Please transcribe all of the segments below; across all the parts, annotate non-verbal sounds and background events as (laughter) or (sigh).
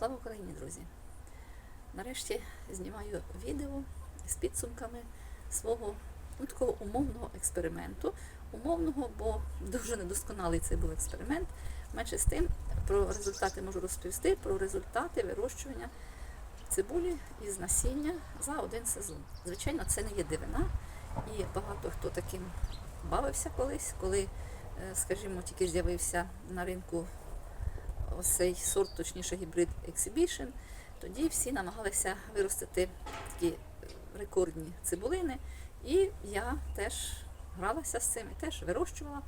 Слава Україні, друзі! Нарешті знімаю відео з підсумками свого ну, такого умовного експерименту. Умовного, бо дуже недосконалий це був експеримент. Менше з тим про результати можу розповісти, про результати вирощування цибулі із насіння за один сезон. Звичайно, це не є дивина, і багато хто таким бавився колись, коли, е, скажімо, тільки з'явився на ринку ось цей сорт, точніше гібрид Exhibition, тоді всі намагалися виростити такі рекордні цибулини. І я теж гралася з цим і теж вирощувала.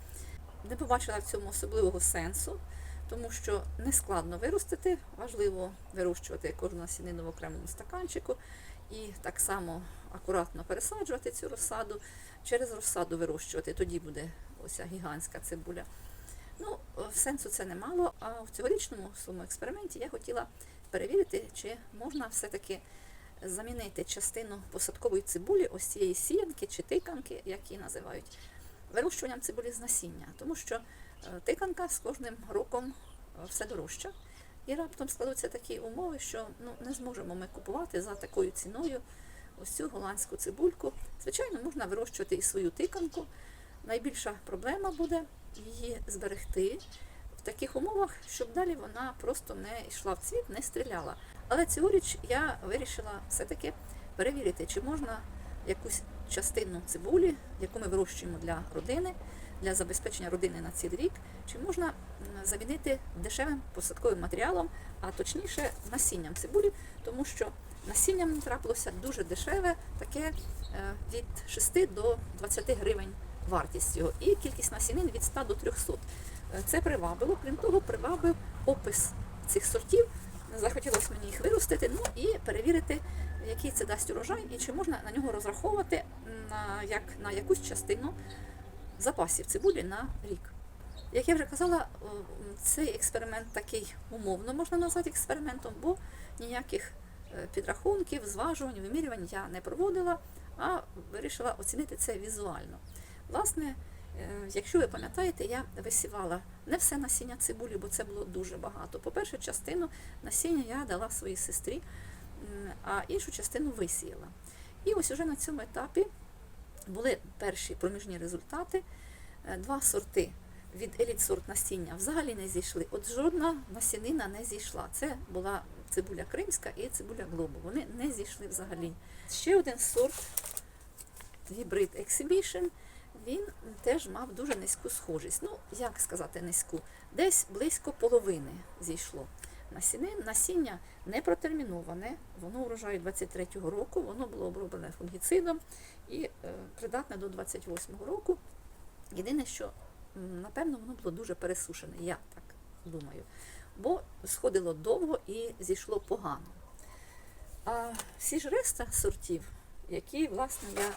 Не побачила в цьому особливого сенсу, тому що не складно виростити, важливо вирощувати кожну насінину в окремому стаканчику і так само акуратно пересаджувати цю розсаду, через розсаду вирощувати, тоді буде оця гігантська цибуля. Ну, сенсу це немало. А в цьогорічному своєму експерименті я хотіла перевірити, чи можна все-таки замінити частину посадкової цибулі, ось цієї сіянки чи тиканки, як її називають, вирощуванням цибулі з насіння. Тому що е, тиканка з кожним роком е, все дорожча. І раптом складуться такі умови, що ну, не зможемо ми купувати за такою ціною ось цю голландську цибульку. Звичайно, можна вирощувати і свою тиканку. Найбільша проблема буде її зберегти в таких умовах, щоб далі вона просто не йшла в цвіт, не стріляла. Але цьогоріч я вирішила все-таки перевірити, чи можна якусь частину цибулі, яку ми вирощуємо для родини, для забезпечення родини на цілий рік, чи можна замінити дешевим посадковим матеріалом, а точніше насінням цибулі, тому що насіння мені трапилося дуже дешеве, таке е, від 6 до 20 гривень вартість його, і кількість насінин від 100 до 300. Е, Це привабило, крім того, привабив опис цих сортів. Захотілося мені їх виростити, ну і перевірити, який це дасть урожай, і чи можна на нього розраховувати на, як, на якусь частину запасів цибулі на рік. Як я вже казала, цей експеримент такий умовно можна назвати експериментом, бо ніяких е, підрахунків, зважувань, вимірювань я не проводила, а вирішила оцінити це візуально. Власне, е, якщо ви пам'ятаєте, я висівала не все насіння цибулі, бо це було дуже багато. По-перше, частину насіння я дала своїй сестрі, а іншу частину висіяла. І ось уже на цьому етапі були перші проміжні результати. Е, Два сорти від еліт сорт насіння взагалі не зійшли. От жодна насінина не зійшла. Це була цибуля кримська і цибуля глобу. Вони не зійшли взагалі. Ще один сорт гібрид Exhibition, він теж мав дуже низьку схожість. Ну, як сказати низьку? Десь близько половини зійшло. Насіння не протерміноване, воно урожаю 23-го року, воно було оброблене фунгіцидом і е, придатне до 28-го року. Єдине, що напевно воно було дуже пересушене, я так думаю. Бо сходило довго і зійшло погано. А всі ж решта сортів, які, власне, я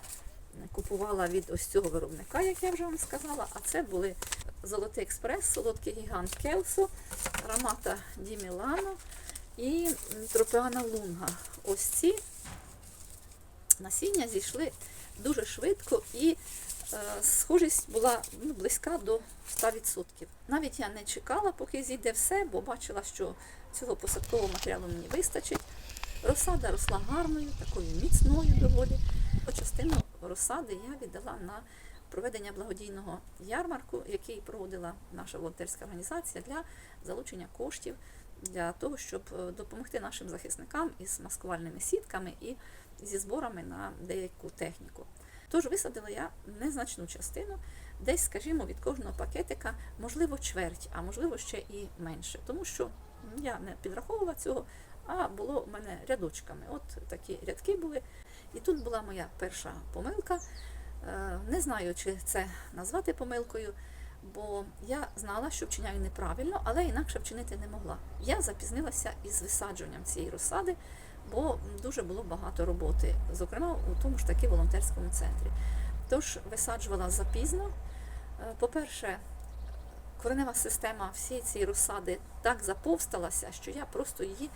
купувала від ось цього виробника, як я вже вам сказала, а це були Золотий експрес, солодкий гігант Келсо, аромата Ді Мілано і Тропеана Лунга. Ось ці насіння зійшли дуже швидко і е, схожість була ну, близька до 100%. Навіть я не чекала, поки зійде все, бо бачила, що цього посадкового матеріалу мені вистачить. Розсада росла гарною, такою міцною доволі. Частину розсади я віддала на проведення благодійного ярмарку, який проводила наша волонтерська організація для залучення коштів для того, щоб е, допомогти нашим захисникам із маскувальними сітками і зі зборами на деяку техніку. Тож висадила я незначну частину, десь, скажімо, від кожного пакетика, можливо, чверть, а можливо ще і менше, тому що я не підраховувала цього, а було в мене рядочками. От такі рядки були. І тут була моя перша помилка. Е, Не знаю, чи це назвати помилкою, бо я знала, що вчиняю неправильно, але інакше вчинити не могла. Я запізнилася із висаджуванням цієї розсади, бо дуже було багато роботи, зокрема у тому ж таки волонтерському центрі. Тож висаджувала запізно. Е, По-перше, коренева система всієї цієї розсади так заповсталася, що я просто її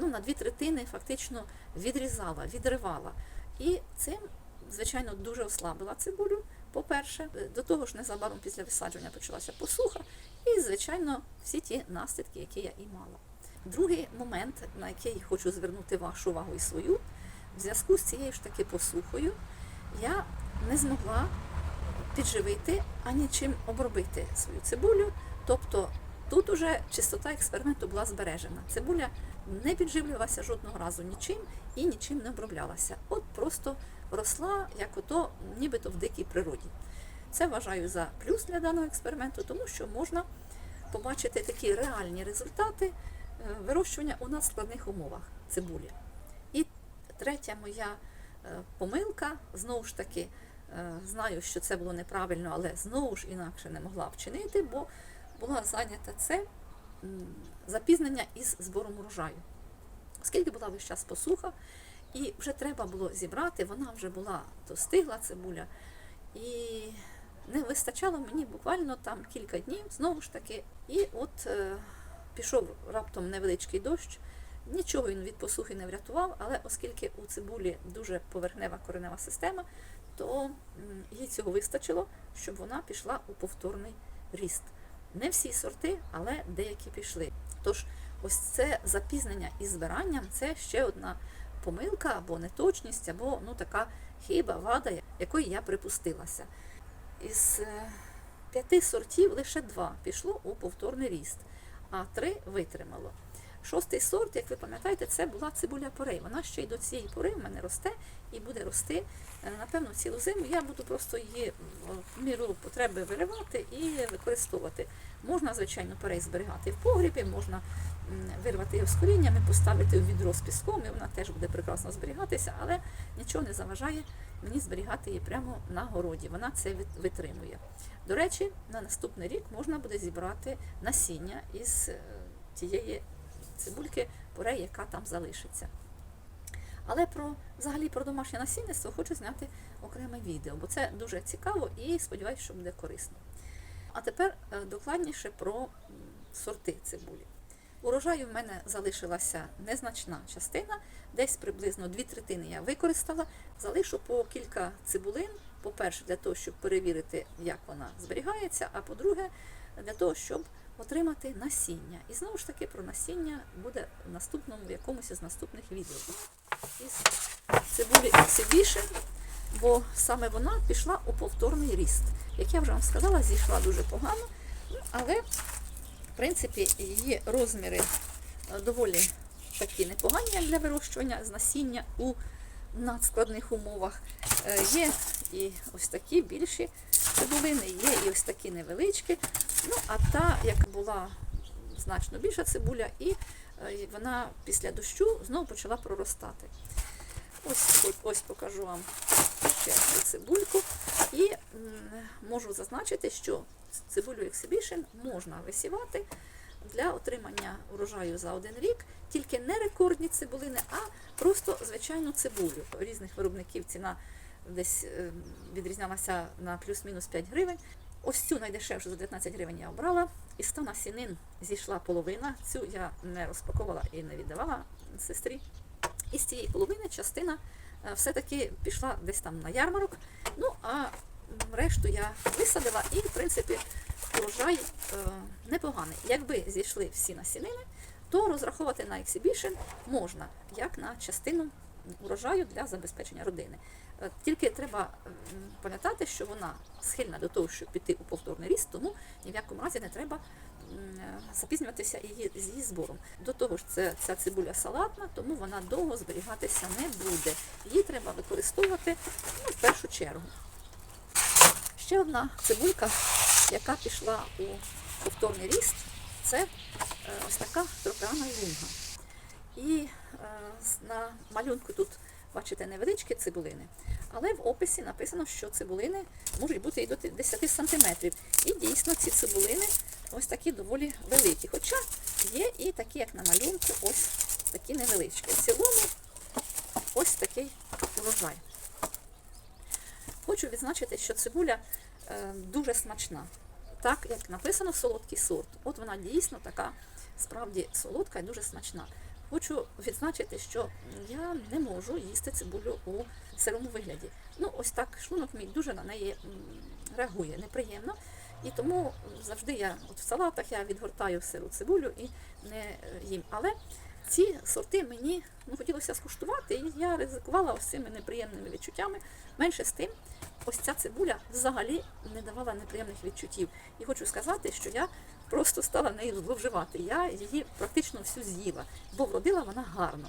ну, на дві третини фактично відрізала, відривала. І цим, звичайно, дуже ослабила цибулю. По-перше, до того ж, незабаром після висадження почалася посуха, і, звичайно, всі ті наслідки, які я і мала. Другий момент, на який хочу звернути вашу увагу і свою, в зв'язку з цією ж таки посухою, я не змогла підживити ані чим обробити свою цибулю. Тобто тут уже чистота експерименту була збережена. Цибуля не підживлювалася жодного разу нічим і нічим не оброблялася. От просто росла, як ото, нібито в дикій природі. Це вважаю за плюс для даного експерименту, тому що можна побачити такі реальні результати е, вирощування у надскладних умовах цибулі. І третя моя е, помилка, знову ж таки, е, знаю, що це було неправильно, але знову ж інакше не могла вчинити, бо була зайнята це запізнення із збором урожаю. Оскільки була весь час посуха, і вже треба було зібрати, вона вже була достигла цибуля, і не вистачало мені буквально там кілька днів, знову ж таки, і от е, пішов раптом невеличкий дощ. Нічого він від посухи не врятував, але оскільки у цибулі дуже поверхнева коренева система, то їй цього вистачило, щоб вона пішла у повторний ріст. Не всі сорти, але деякі пішли. Тож, ось це запізнення із збиранням це ще одна помилка або неточність, або ну така хиба, вада, якої я припустилася. Із е, п'яти сортів лише два пішло у повторний ріст, а три витримало. Шостий сорт, як ви пам'ятаєте, це була цибуля порей. Вона ще й до цієї пори в мене росте і буде рости, е, напевно, цілу зиму. Я буду просто її в міру потреби виривати і використовувати. Можна, звичайно, порей зберігати в погрібі, можна вирвати його з коріннями, поставити у відро з піском, і вона теж буде прекрасно зберігатися, але нічого не заважає мені зберігати її прямо на городі. Вона це витримує. До речі, на наступний рік можна буде зібрати насіння із е, тієї цибульки порей, яка там залишиться. Але про взагалі про домашнє насінництво хочу зняти окреме відео, бо це дуже цікаво і сподіваюся, що буде корисно. А тепер е, докладніше про сорти цибулі. Урожаю в мене залишилася незначна частина, десь приблизно дві третини я використала. Залишу по кілька цибулин. По-перше, для того, щоб перевірити, як вона зберігається, а по-друге, для того, щоб отримати насіння. І знову ж таки про насіння буде в наступному в якомусь із наступних відео. Із цибулі Exhibition, бо саме вона пішла у повторний ріст. Як я вже вам сказала, зійшла дуже погано, але в принципі її розміри е, доволі такі непогані для вирощування з насіння у надскладних умовах. Е, Є і ось такі більші цибулини, є і ось такі невеличкі. Ну, а та, як була значно більша цибуля, і е, вона після дощу знову почала проростати. Ось, ось, покажу вам ще одну цибульку. І можу зазначити, що цибулю Exhibition можна висівати для отримання урожаю за один рік, тільки не рекордні цибулини, а просто звичайну цибулю. Різних виробників ціна десь е, відрізнялася на плюс-мінус 5 гривень. Ось цю найдешевшу за 19 гривень я обрала. Із 100 насінин зійшла половина. Цю я не розпаковувала і не віддавала сестрі. І з цієї половини частина е, все-таки пішла десь там на ярмарок. Ну, а решту я висадила і, в принципі, урожай е, непоганий. Якби зійшли всі насінини, то розраховувати на Exhibition можна, як на частину урожаю для забезпечення родини. Е, Тільки треба пам'ятати, що вона схильна до того, щоб піти у повторний ріст, тому ні в якому разі не треба е, запізнюватися її, з її збором. До того ж, це, ця цибуля салатна, тому вона довго зберігатися не буде. Її треба використовувати ну, в першу чергу. Ще одна цибулька, яка пішла у повторний ріст, це е, ось така тропіана лунга. І е, на малюнку тут бачите невеличкі цибулини, але в описі написано, що цибулини можуть бути і до 10 сантиметрів. І дійсно ці цибулини ось такі доволі великі. Хоча є і такі, як на малюнку, ось такі невеличкі. В цілому ось такий урожай. Хочу відзначити, що цибуля е, дуже смачна. Так, як написано, солодкий сорт. От вона дійсно така справді солодка і дуже смачна. Хочу відзначити, що я не можу їсти цибулю у сирому вигляді. Ну, ось так шлунок мій дуже на неї реагує неприємно. І тому завжди я от в салатах я відгортаю сиру цибулю і не е, їм. Але ці сорти мені ну, хотілося скуштувати, і я ризикувала ось цими неприємними відчуттями. Менше з тим, ось ця цибуля взагалі не давала неприємних відчуттів. І хочу сказати, що я просто стала нею зловживати. Я її практично всю з'їла, бо вродила вона гарно.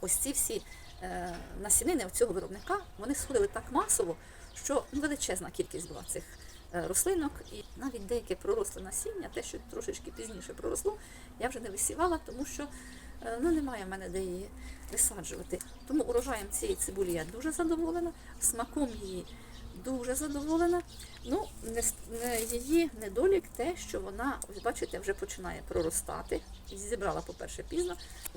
Ось ці всі е, насінини цього виробника вони сходили так масово, що величезна кількість була цих е, рослинок, і навіть деяке проросле насіння, те, що трошечки пізніше проросло, я вже не висівала, тому що е, ну, немає в мене де її висаджувати. Тому урожаєм цієї цибулі я дуже задоволена, смаком її дуже задоволена. Ну, її недолік те, що вона, ось бачите, вже починає проростати. Зібрала, по-перше, пізно.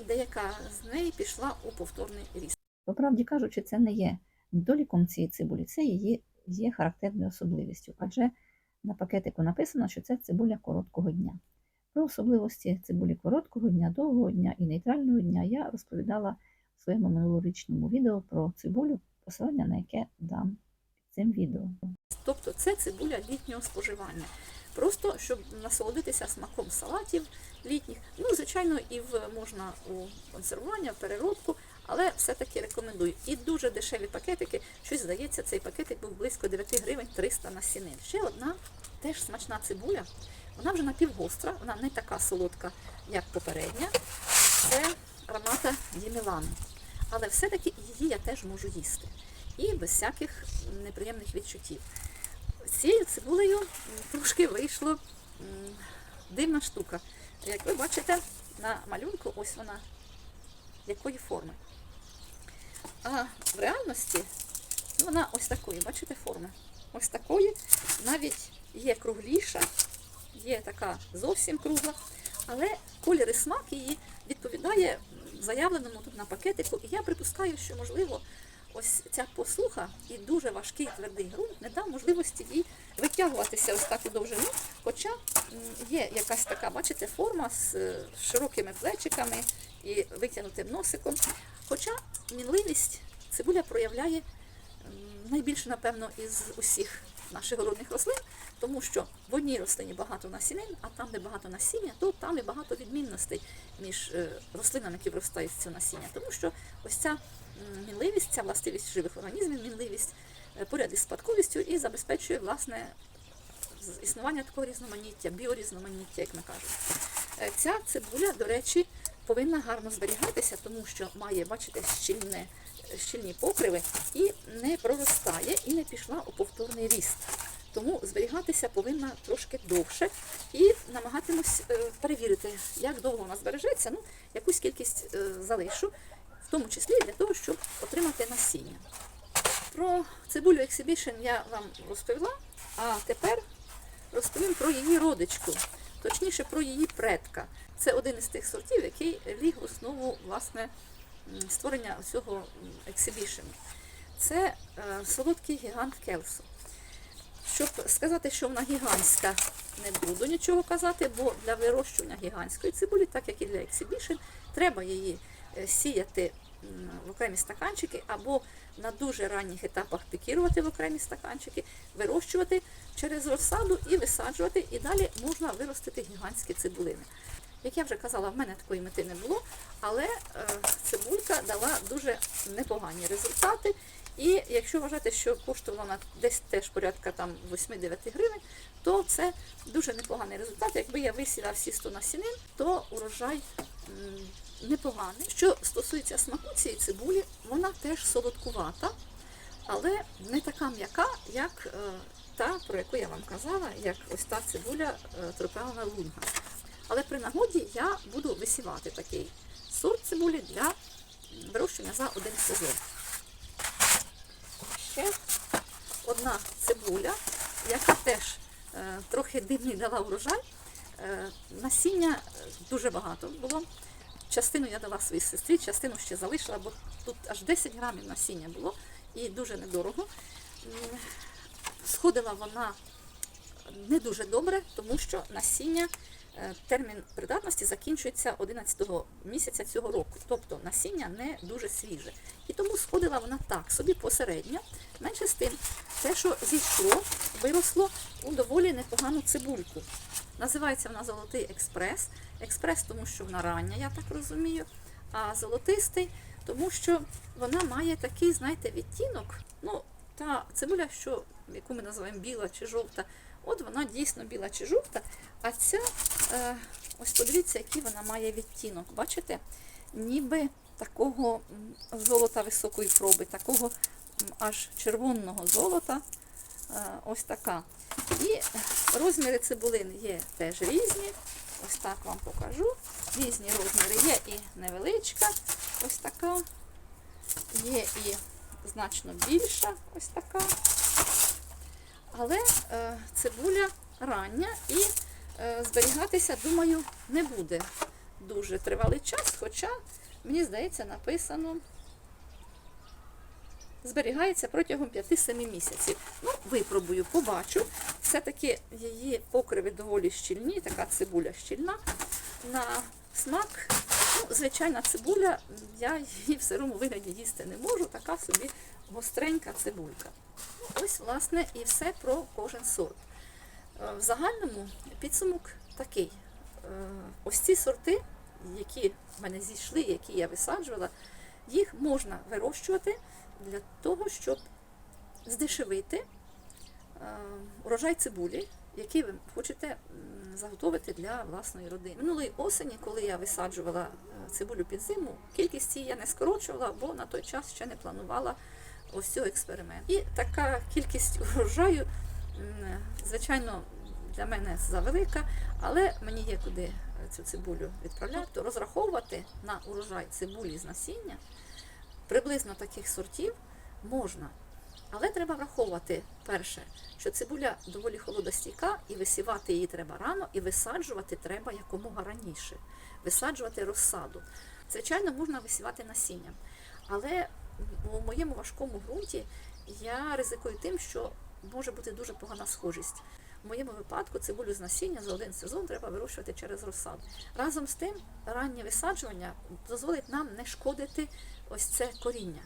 Деяка з неї пішла у повторний ріст. По правді кажучи, це не є недоліком цієї цибулі, це її є характерною особливістю, адже на пакетику написано, що це цибуля короткого дня. Про особливості цибулі короткого дня, довгого дня і нейтрального дня я розповідала в своєму минулорічному відео про цибулю, посилання на яке дам під цим відео. Тобто це цибуля літнього споживання. Просто щоб насолодитися смаком салатів літніх. Ну, звичайно, і в можна у консервування, в переробку, але все-таки рекомендую. І дуже дешеві пакетики. Щось здається, цей пакетик був близько 9 гривень 300 насінин. Ще одна теж смачна цибуля. Вона вже напівгостра, вона не така солодка, як попередня. Це аромата Дімілану. Але все-таки її я теж можу їсти. І без всяких неприємних відчуттів. Цією цибулею трошки вийшло дивна штука. Як ви бачите на малюнку, ось вона якої форми. А в реальності вона ось такої, бачите, форми. Ось такої, навіть є кругліша, є така зовсім кругла, але колір і смак її відповідає заявленому тут на пакетику. І я припускаю, що можливо ось ця посуха і дуже важкий твердий ґрунт не дав можливості їй витягуватися ось так у довжину. Хоча є якась така, бачите, форма з е, широкими плечиками і витягнутим носиком. Хоча мінливість цибуля проявляє найбільше, напевно, із усіх наших городних рослин, тому що в одній рослині багато насінин, а там, де багато насіння, то там і багато відмінностей між е, рослинами, які виростають з цього насіння. Тому що ось ця мінливість, ця властивість живих організмів, мінливість е, поряд із спадковістю і забезпечує власне існування такого різноманіття, біорізноманіття, як ми кажемо. Е, Ця цибуля, до речі, повинна гарно зберігатися, тому що має, бачите, щільне, щільні покриви і не проростає, і не пішла у повторний ріст. Тому зберігатися повинна трошки довше і намагатимусь е, перевірити, як довго вона збережеться. Ну, якусь кількість е, залишу, в тому числі для того, щоб отримати насіння. Про цибулю Exhibition я вам розповіла, а тепер розповім про її родичку, точніше про її предка. Це один із тих сортів, який ліг в основу власне створення цього ексибішену. Це е, солодкий гігант Келсу. Щоб сказати, що вона гігантська, не буду нічого казати, бо для вирощування гігантської цибулі, так як і для ексибішен, треба її е, сіяти в окремі стаканчики або на дуже ранніх етапах пікірувати в окремі стаканчики, вирощувати через розсаду і висаджувати, і далі можна виростити гігантські цибулини. Як я вже казала, в мене такої мети не було, але е, цибулька дала дуже непогані результати. І якщо вважати, що коштувала вона десь теж порядка там 8-9 гривень, то це дуже непоганий результат. Якби я висіла всі 100 насінин, то урожай непоганий. Що стосується смаку цієї цибулі, вона теж солодкувата, але не така м'яка, як е, та, про яку я вам казала, як ось та цибуля е, тропіана лунга. Але при нагоді я буду висівати такий сорт цибулі для м, вирощування за один сезон. Ще одна цибуля, яка теж е, трохи дивний дала урожай. Е, насіння е, дуже багато було. Частину я дала своїй сестрі, частину ще залишила, бо тут аж 10 грамів насіння було і дуже недорого. Сходила вона не дуже добре, тому що насіння Термін придатності закінчується 11 місяця цього року, тобто насіння не дуже свіже. І тому сходила вона так, собі посередньо. Менше з тим, те, що зійшло, виросло у доволі непогану цибульку. Називається вона Золотий експрес. Експрес, тому що вона рання, я так розумію. А золотистий, тому що вона має такий, знаєте, відтінок. Ну, та цибуля, що, яку ми називаємо біла чи жовта, от вона дійсно біла чи жовта. А ця, е, ось подивіться, який вона має відтінок. Бачите? Ніби такого золота високої проби, такого аж червоного золота. Е, ось така. І розміри цибулин є теж різні. Ось так вам покажу. Різні розміри. Є і невеличка, ось така, є і значно більша, ось така. Але е, цибуля рання і е, зберігатися, думаю, не буде дуже тривалий час, хоча, мені здається, написано зберігається протягом 5-7 місяців. Ну, випробую, побачу. Все-таки її покриви доволі щільні, така цибуля щільна. На смак, ну, звичайна цибуля, я її в сирому вигляді їсти не можу, така собі гостренька цибулька. Ось, власне, і все про кожен сорт. Е, В загальному підсумок такий. Е, Ось ці сорти, які в мене зійшли, які я висаджувала, їх можна вирощувати для того, щоб здешевити е, урожай цибулі, який ви хочете заготовити для власної родини. Минулої осені, коли я висаджувала е, цибулю під зиму, кількість її я не скорочувала, бо на той час ще не планувала ось цього експерименту. І така кількість урожаю, звичайно, для мене завелика, але мені є куди е, цю цибулю відправляти. Тобто розраховувати на урожай цибулі з насіння приблизно таких сортів можна. Але треба враховувати перше, що цибуля доволі холодостійка, і висівати її треба рано, і висаджувати треба якомога раніше. Висаджувати розсаду. Звичайно, можна висівати насінням. Але у моєму важкому ґрунті я ризикую тим, що може бути дуже погана схожість. В моєму випадку цибулю з насіння за один сезон треба вирощувати через розсаду. Разом з тим, раннє висаджування дозволить нам не шкодити ось це коріння.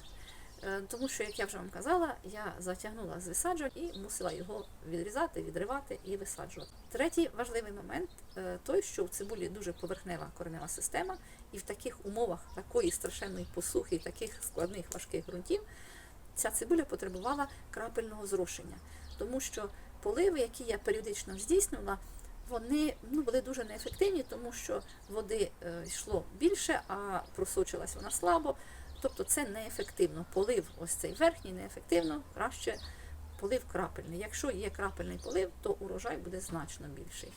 Е, Тому що, як я вже вам казала, я затягнула з висаджувань і мусила його відрізати, відривати і висаджувати. Третій важливий момент е, той, що в цибулі дуже поверхнева коренева система, і в таких умовах такої страшенної посухи таких складних важких ґрунтів ця цибуля потребувала крапельного зрошення, тому що поливи, які я періодично здійснювала, вони ну, були дуже неефективні, тому що води е, йшло більше, а просочилась вона слабо. Тобто це неефективно. Полив ось цей верхній неефективно, краще полив крапельний. Якщо є крапельний полив, то урожай буде значно більший.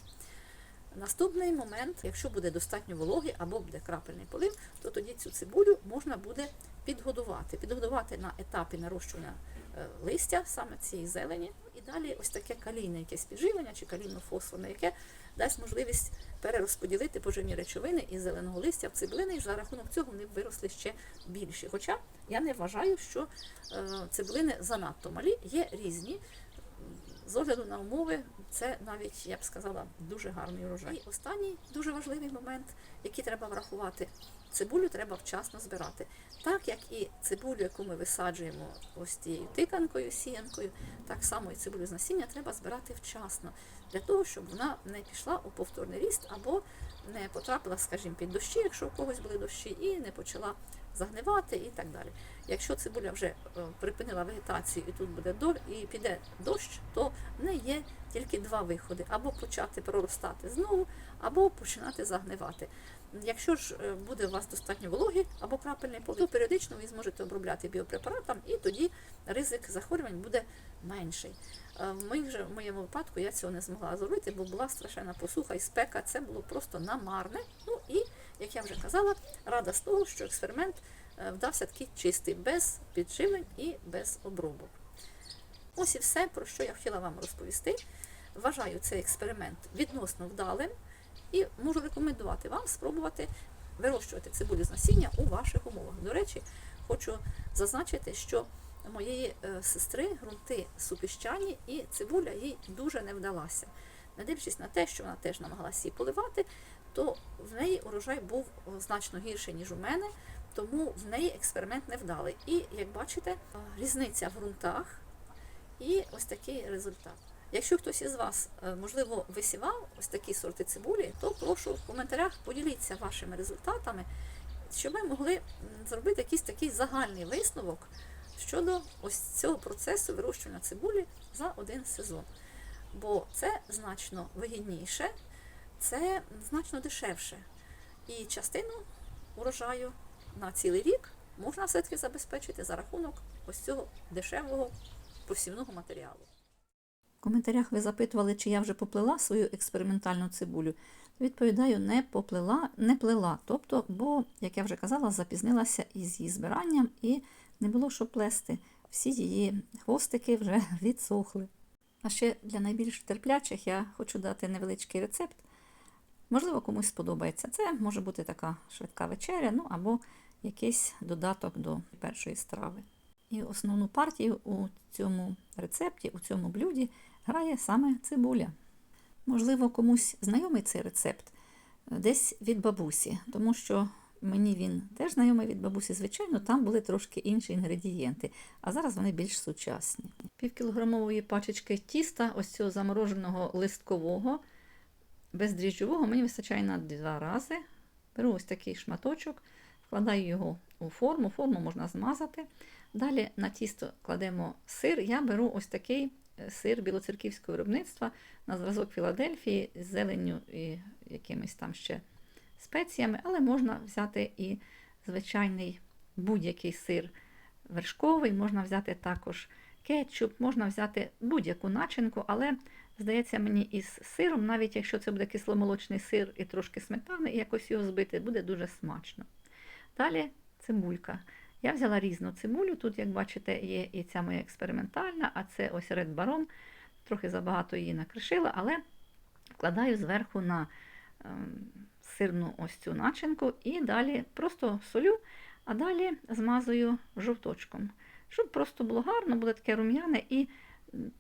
Наступний момент, якщо буде достатньо вологи або буде крапельний полив, то тоді цю цибулю можна буде підгодувати. Підгодувати на етапі нарощування е, листя, саме цієї зелені. І далі ось таке калійне якесь підживлення чи калійно-фосфорне, яке дасть можливість перерозподілити поживні речовини із зеленого листя в цибулини, і за рахунок цього вони б виросли ще більші. Хоча я не вважаю, що е, цибулини занадто малі, є різні. З огляду на умови, це навіть, я б сказала, дуже гарний урожай. І останній дуже важливий момент, який треба врахувати. Цибулю треба вчасно збирати. Так як і цибулю, яку ми висаджуємо ось тією тиканкою, сіянкою, так само і цибулю з насіння треба збирати вчасно, для того, щоб вона не пішла у повторний ріст або не потрапила, скажімо, під дощі, якщо у когось були дощі, і не почала загнивати і так далі. Якщо цибуля вже е, припинила вегетацію і тут буде доль, і піде дощ, то в неї є тільки два виходи: або почати проростати знову, або починати загнивати. Якщо ж е, буде у вас достатньо вологи або крапельний полив, то періодично ви зможете обробляти біопрепаратом, і тоді ризик захворювань буде менший. Е, В моєму випадку я цього не змогла зробити, бо була страшенна посуха і спека. Це було просто намарне. Ну і, як я вже казала, рада з того, що експеримент вдався такий чистий, без підживлень і без обробок. Ось і все, про що я хотіла вам розповісти. Вважаю цей експеримент відносно вдалим і можу рекомендувати вам спробувати вирощувати цибулю з насіння у ваших умовах. До речі, хочу зазначити, що моєї е, сестри ґрунти супіщані і цибуля їй дуже не вдалася. не дивлячись на те, що вона теж намагалася її поливати, то в неї урожай був значно гірший, ніж у мене, тому в неї експеримент не вдалий. І, як бачите, різниця в ґрунтах і ось такий результат. Якщо хтось із вас, е, можливо, висівав ось такі сорти цибулі, то прошу в коментарях поділіться вашими результатами, щоб ми могли зробити якийсь такий загальний висновок щодо ось цього процесу вирощування цибулі за один сезон. Бо це значно вигідніше, це значно дешевше. І частину урожаю на цілий рік можна все-таки забезпечити за рахунок ось цього дешевого посівного матеріалу. В коментарях ви запитували, чи я вже поплела свою експериментальну цибулю. Відповідаю, не поплела, не плела. Тобто, бо, як я вже казала, запізнилася із її збиранням і не було що плести. Всі її хвостики вже (laughs) відсохли. А ще для найбільш терплячих я хочу дати невеличкий рецепт. Можливо, комусь сподобається. Це може бути така швидка вечеря, ну або якийсь додаток до першої страви. І основну партію у цьому рецепті, у цьому блюді грає саме цибуля. Можливо, комусь знайомий цей рецепт е, десь від бабусі, тому що мені він теж знайомий від бабусі. Звичайно, там були трошки інші інгредієнти, а зараз вони більш сучасні. Півкілограмової пачечки тіста, ось цього замороженого листкового, бездріжджового, мені вистачає на два рази. Беру ось такий шматочок, вкладаю його у форму, форму можна змазати. Далі на тісто кладемо сир. Я беру ось такий е, сир білоцерківського виробництва на зразок Філадельфії з зеленню і якимись там ще спеціями, але можна взяти і звичайний будь-який сир вершковий, можна взяти також кетчуп, можна взяти будь-яку начинку, але здається мені із сиром, навіть якщо це буде кисломолочний сир і трошки сметани, і якось його збити, буде дуже смачно. Далі цибулька. Я взяла різну цибулю. Тут, як бачите, є і ця моя експериментальна, а це ось Red Baron. Трохи забагато її накришила, але вкладаю зверху на ем, сирну ось цю начинку і далі просто солю, а далі змазую жовточком. Щоб просто було гарно, буде таке рум'яне, і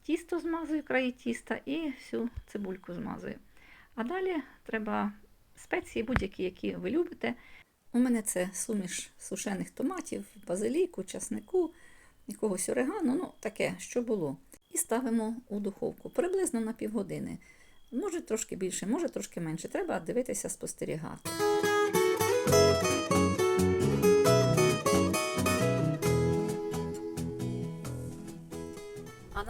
тісто змазую, краї тіста, і всю цибульку змазую. А далі треба спеції, будь-які, які ви любите. У мене це суміш сушених томатів, базиліку, часнику, якогось орегану, ну таке, що було. І ставимо у духовку приблизно на півгодини. Може трошки більше, може трошки менше. Треба дивитися, спостерігати.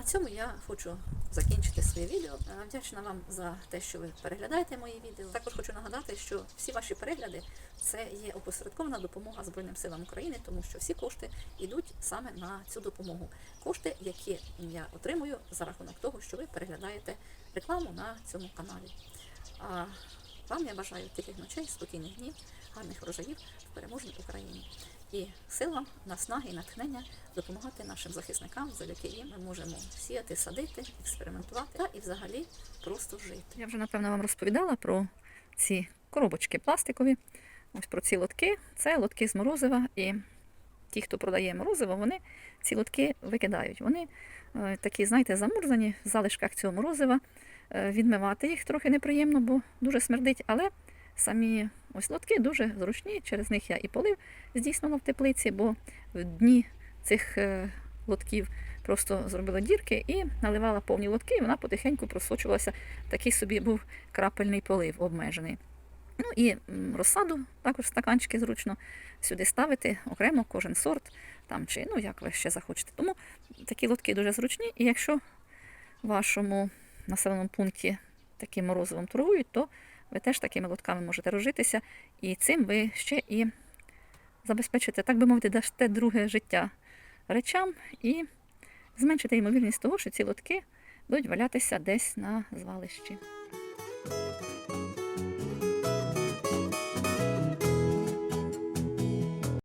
Цьому я хочу закінчити своє відео. Е, Вдячна вам за те, що ви переглядаєте мої відео. Також хочу нагадати, що всі ваші перегляди це є опосередкована допомога Збройним силам України, тому що всі кошти йдуть саме на цю допомогу. Кошти, які я отримую за рахунок того, що ви переглядаєте рекламу на цьому каналі. А вам я бажаю тихих ночей, спокійних днів, гарних врожаїв в переможній Україні. І сил вам, наснаги і натхнення допомагати нашим захисникам, завдяки їм ми можемо сіяти, садити, експериментувати та і взагалі просто жити. Я вже напевно вам розповідала про ці коробочки пластикові. Ось про ці лотки. Це лотки з морозива. І ті, хто продає морозиво, вони ці лотки викидають. Вони е, такі, знаєте, замурзані в залишках цього морозива. Е, Відмивати їх трохи неприємно, бо дуже смердить, але самі ось лотки дуже зручні. Через них я і полив здійснила в теплиці, бо в дні цих е, лотків просто зробила дірки і наливала повні лотки, і вона потихеньку просочувалася. Такий собі був крапельний полив обмежений. Ну і розсаду також стаканчики зручно сюди ставити окремо кожен сорт, там чи ну як ви ще захочете. Тому такі лотки дуже зручні. І якщо в вашому населеному пункті таким морозивом торгують, то ви теж такими лотками можете розжитися, і цим ви ще і забезпечите, так би мовити, дасте друге життя речам і зменшите ймовірність того, що ці лотки будуть валятися десь на звалищі.